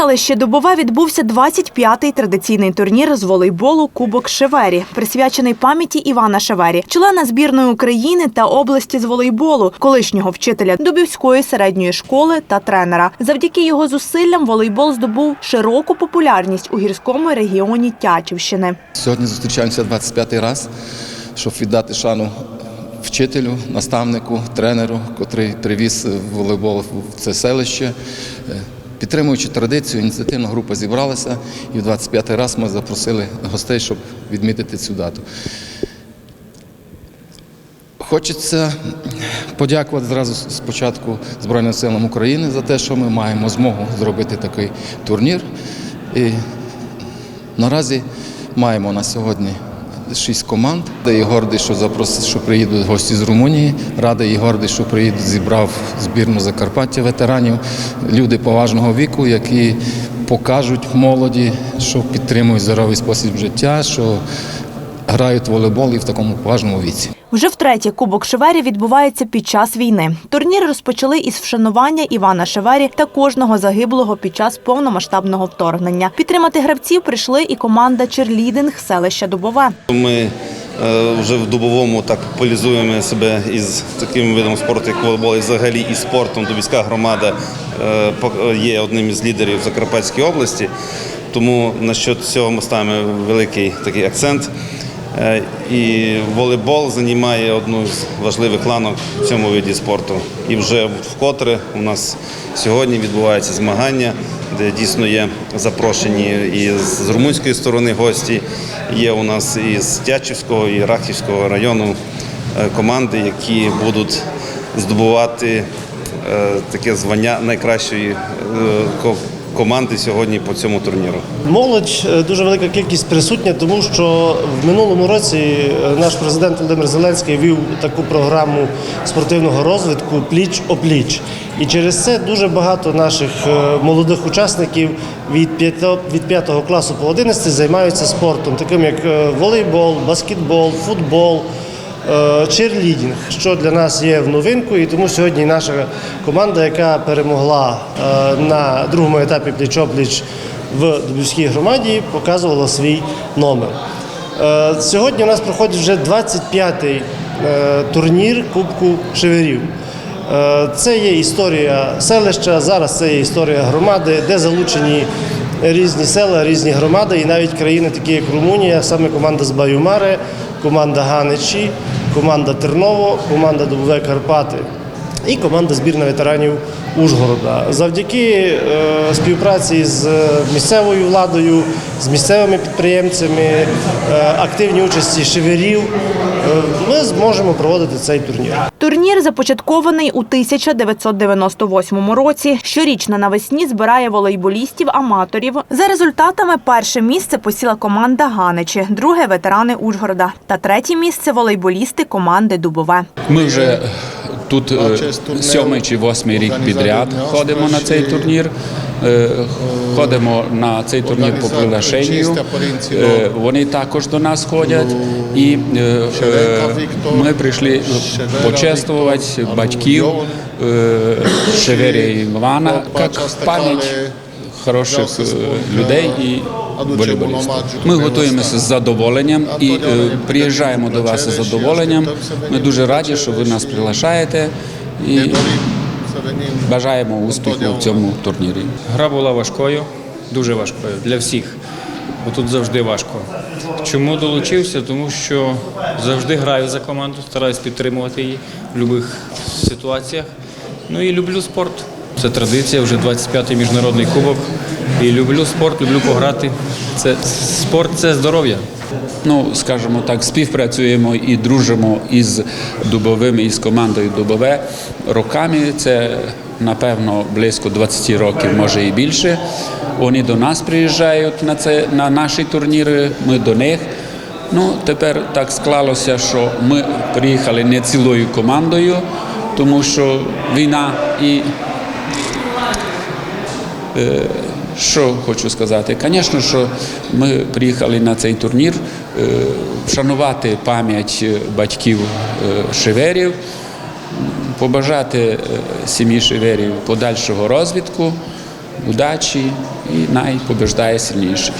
селищі Дубове відбувся 25-й традиційний турнір з волейболу Кубок Шевері, присвячений пам'яті Івана Шевері, члена збірної України та області з волейболу, колишнього вчителя Дубівської середньої школи та тренера. Завдяки його зусиллям волейбол здобув широку популярність у гірському регіоні Тячівщини. Сьогодні зустрічаємося 25-й раз, щоб віддати шану вчителю, наставнику, тренеру, котрий привіз волейбол в це селище. Підтримуючи традицію, ініціативна група зібралася і в 25-й раз ми запросили гостей, щоб відмітити цю дату. Хочеться подякувати зразу спочатку Збройним силам України за те, що ми маємо змогу зробити такий турнір. І Наразі маємо на сьогодні шість команд. Радий і гордий, що запросив, що приїдуть гості з Румунії. Радий і гордий, що приїдуть, зібрав збірну Закарпаття ветеранів, люди поважного віку, які покажуть молоді, що підтримують здоровий спосіб життя, що грають в волейбол і в такому поважному віці. Вже втретє Кубок Шевері відбувається під час війни. Турнір розпочали із вшанування Івана Шевері та кожного загиблого під час повномасштабного вторгнення. Підтримати гравців прийшли і команда Черлідинг селища Дубове. Ми е, вже в Дубовому так популяризуємо себе із таким видом спорту, як волейбол, і взагалі і спортом. Дубівська громада е, є одним із лідерів в Закарпатській області. Тому на що цього ми ставимо великий такий акцент. Е, І волейбол займає одну з важливих ланок в цьому виді спорту. І вже вкотре у нас сьогодні відбуваються змагання, де дійсно є запрошені і з румунської сторони гості. Є у нас і з Тячівського, і Рахівського району е, команди, які будуть здобувати е, таке звання найкращої команди сьогодні по цьому турніру. Молодь е, дуже велика кількість присутня, тому що в минулому році е, наш президент Володимир Зеленський вів таку програму спортивного розвитку пліч опліч. І через це дуже багато наших е, молодих учасників від 5, від 5 класу по 11 займаються спортом, таким як волейбол, баскетбол, футбол. Е, Черлідінг, що для нас є в новинку, і тому сьогодні наша команда, яка перемогла е, на другому етапі пліч-опліч в Дубівській громаді, показувала свій номер. Е, Сьогодні у нас проходить вже 25-й е, турнір Кубку Шеверів. Це є історія селища, зараз це є історія громади, де залучені різні села, різні громади і навіть країни, такі як Румунія, саме команда з Баюмари, команда Ганичі, команда Терново, команда Добове Карпати і команда збірна ветеранів Ужгорода. Завдяки е, співпраці з місцевою владою, з місцевими підприємцями, е, активній участі шеверів, е, ми зможемо проводити цей турнір. Турнір започаткований у 1998 році. Щорічно навесні збирає волейболістів-аматорів. За результатами перше місце посіла команда Ганичі, друге ветерани Ужгорода та третє місце волейболісти команди Дубове. Ми вже тут е, сьомий чи восьмий рік підряд ходимо на цей турнір. Е, Ходимо на цей турнір по приглашенню. Е, Вони також до нас ходять. І е, ми прийшли почествувати батьків Шеверія Івана як пам'ять хороших людей і волейболістів. Ми готуємося з задоволенням і приїжджаємо до вас з задоволенням. Ми дуже раді, що ви нас приглашаєте і бажаємо успіху в цьому турнірі. Гра була важкою, дуже важкою для всіх, бо тут завжди важко. Чому долучився? Тому що завжди граю за команду, стараюсь підтримувати її в будь-яких ситуаціях. Ну і люблю спорт. Це традиція, вже 25-й міжнародний кубок. І люблю спорт, люблю пограти. Це спорт це здоров'я. Ну, скажімо так, співпрацюємо і дружимо із Дубовим, із командою Дубове роками. Це напевно близько 20 років, може і більше. Вони до нас приїжджають на це на наші турніри. Ми до них. Ну тепер так склалося, що ми приїхали не цілою командою, тому що війна і що хочу сказати? Звісно, що ми приїхали на цей турнір е, вшанувати пам'ять батьків е, побажати е, сім'ї шеверів подальшого розвитку. удачі і найпобіждає сильніший.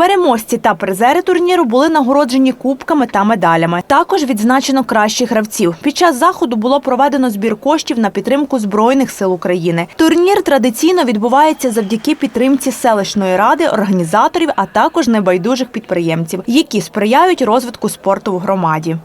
Переможці та призери турніру були нагороджені кубками та медалями. Також відзначено кращих гравців. Під час заходу було проведено збір коштів на підтримку Збройних сил України. Турнір традиційно відбувається завдяки підтримці селищної ради, організаторів, а також небайдужих підприємців, які сприяють розвитку спорту в громаді.